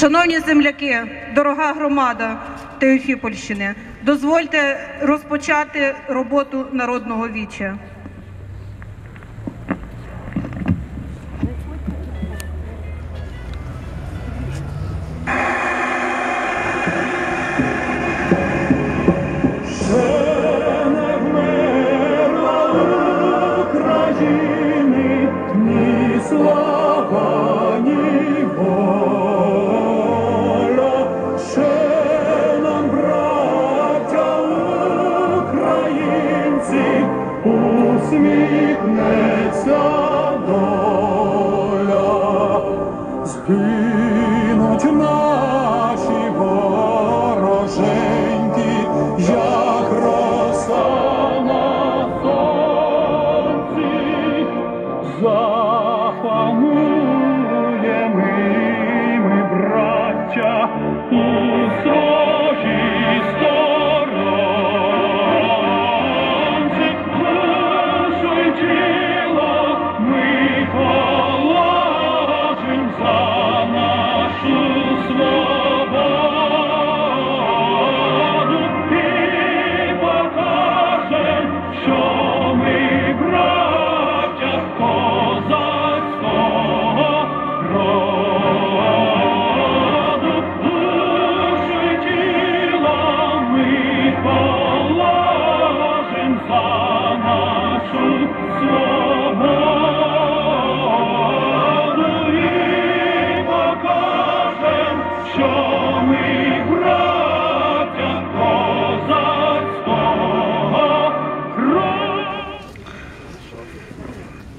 Шановні земляки, дорога громада Теофіпольщини, дозвольте розпочати роботу народного віча. Yeah.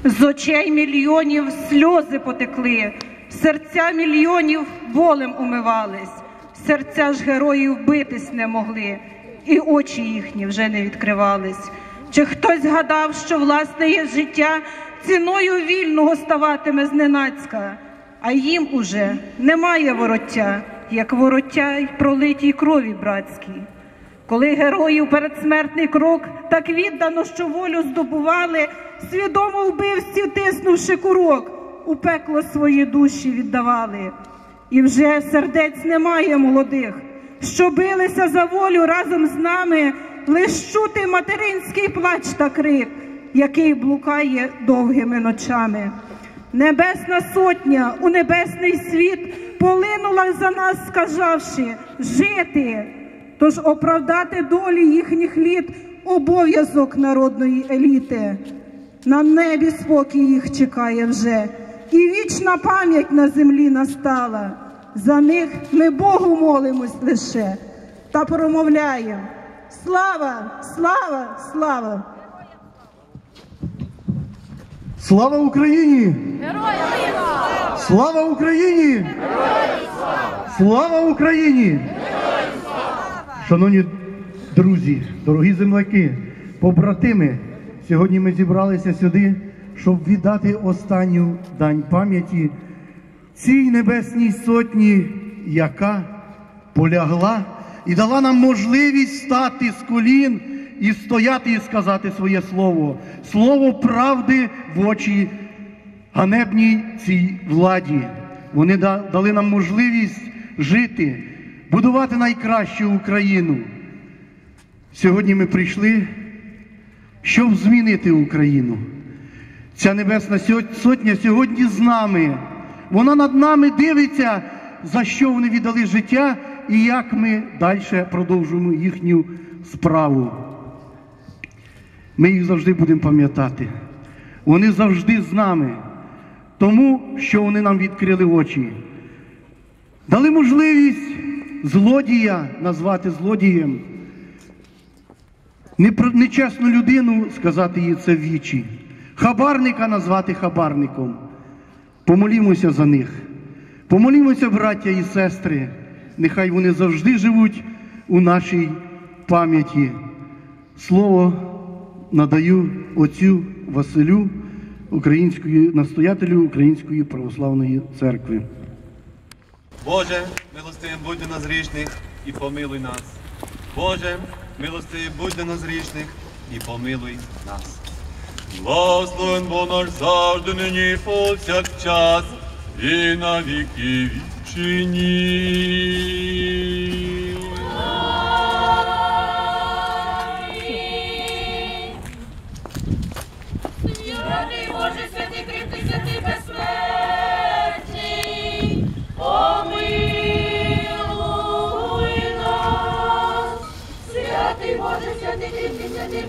З очей мільйонів сльози потекли, серця мільйонів болем умивались, серця ж героїв битись не могли, і очі їхні вже не відкривались. Чи хтось гадав, що власне є життя ціною вільного ставатиме зненацька, а їм уже немає вороття, як вороття й пролитій крові братській. Коли героїв передсмертний крок так віддано, що волю здобували, свідомо вбивці, тиснувши курок, у пекло свої душі віддавали. І вже сердець немає молодих, що билися за волю разом з нами, лиш чути материнський плач та крик, який блукає довгими ночами. Небесна сотня у небесний світ полинула за нас, сказавши жити. Тож оправдати долі їхніх літ обов'язок народної еліти. На небі спокій їх чекає вже, і вічна пам'ять на землі настала. За них ми Богу молимось лише та промовляємо. Слава, слава, слава! Слава Україні! Героям! Слава Україні! Слава Україні! Шановні друзі, дорогі земляки, побратими, сьогодні ми зібралися сюди, щоб віддати останню дань пам'яті цій небесній сотні, яка полягла і дала нам можливість стати з колін і стояти і сказати своє слово, слово правди в очі ганебній цій владі. Вони дали нам можливість жити, будувати найкращу Україну. Сьогодні ми прийшли, щоб змінити Україну. Ця небесна сотня сьогодні з нами. Вона над нами дивиться, за що вони віддали життя і як ми далі продовжуємо їхню справу. Ми їх завжди будемо пам'ятати. Вони завжди з нами, тому що вони нам відкрили очі. Дали можливість злодія назвати злодієм. Нечесну людину сказати їй це в вічі. Хабарника назвати хабарником. Помолімося за них. Помолімося, браття і сестри. Нехай вони завжди живуть у нашій пам'яті. Слово надаю отцю Василю, української настоятелю Української православної церкви. Боже, милостивим будь до нас грішних і помилуй нас. Боже, милостивим будь до нас грішних і помилуй нас. Благословен Бог наш завжди нині повсякчас, і на віки вчинив.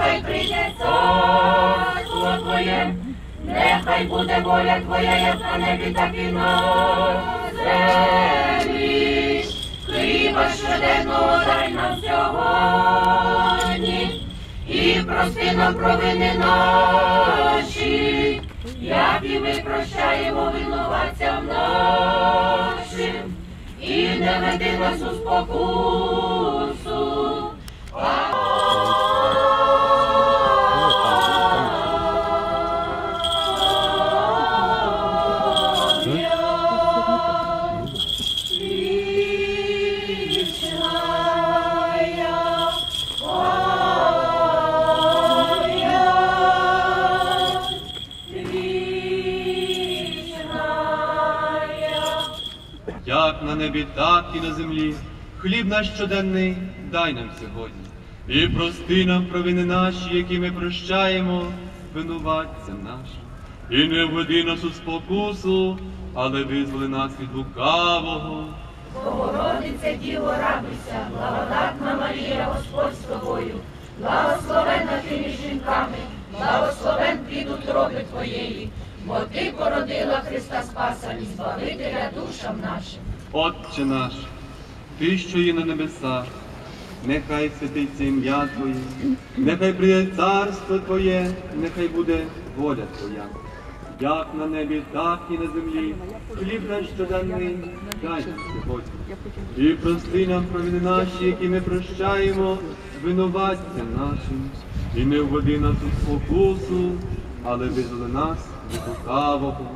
нехай прийде царство Твоє, нехай буде воля Твоя, як на небі, так і на землі. Хліба щоденного дай нам сьогодні. І прости нам провини наші, як і ми прощаємо винуватцям нашим, і не веди нас у спокусу. Небі, так і на землі. Хліб наш щоденний дай нам сьогодні. І прости нам провини наші, які ми прощаємо винуватцям нашим. І не введи нас у спокусу, але визволи нас від лукавого. Богородице, Діво, радуйся, благодатна Марія, Господь з тобою, благословенна ти між жінками, благословен плід утроби Твоєї, бо Ти породила Христа Спаса і Збавителя душам нашим. Отче наш, ти, що є на небесах, нехай святиться ім'я Твоє, нехай прийде царство Твоє, нехай буде воля Твоя. Як на небі, так і на землі, хліб наш щоденний дай нам сьогодні. І прости нам провини наші, які ми прощаємо винуватцям нашим, і не введи нас у спокусу, але визволи нас від лукавого.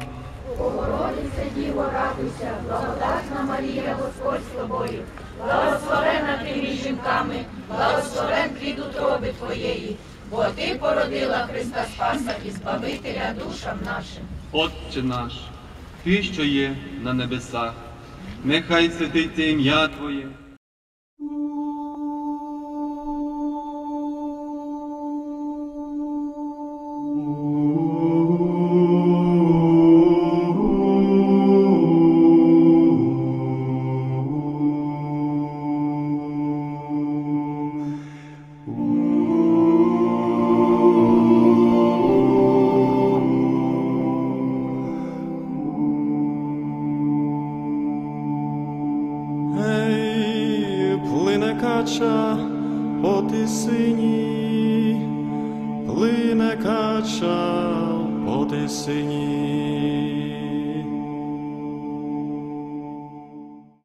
Богородице, Діво, радуйся, благодатна Марія, Господь з тобою, благословена ти між жінками, благословен плід утроби Твоєї, бо Ти породила Христа Спаса і Збавителя душам нашим. Отче наш, Ти, що є на небесах, нехай святиться ім'я Твоє. Кача по тисині, плине кача по тисині.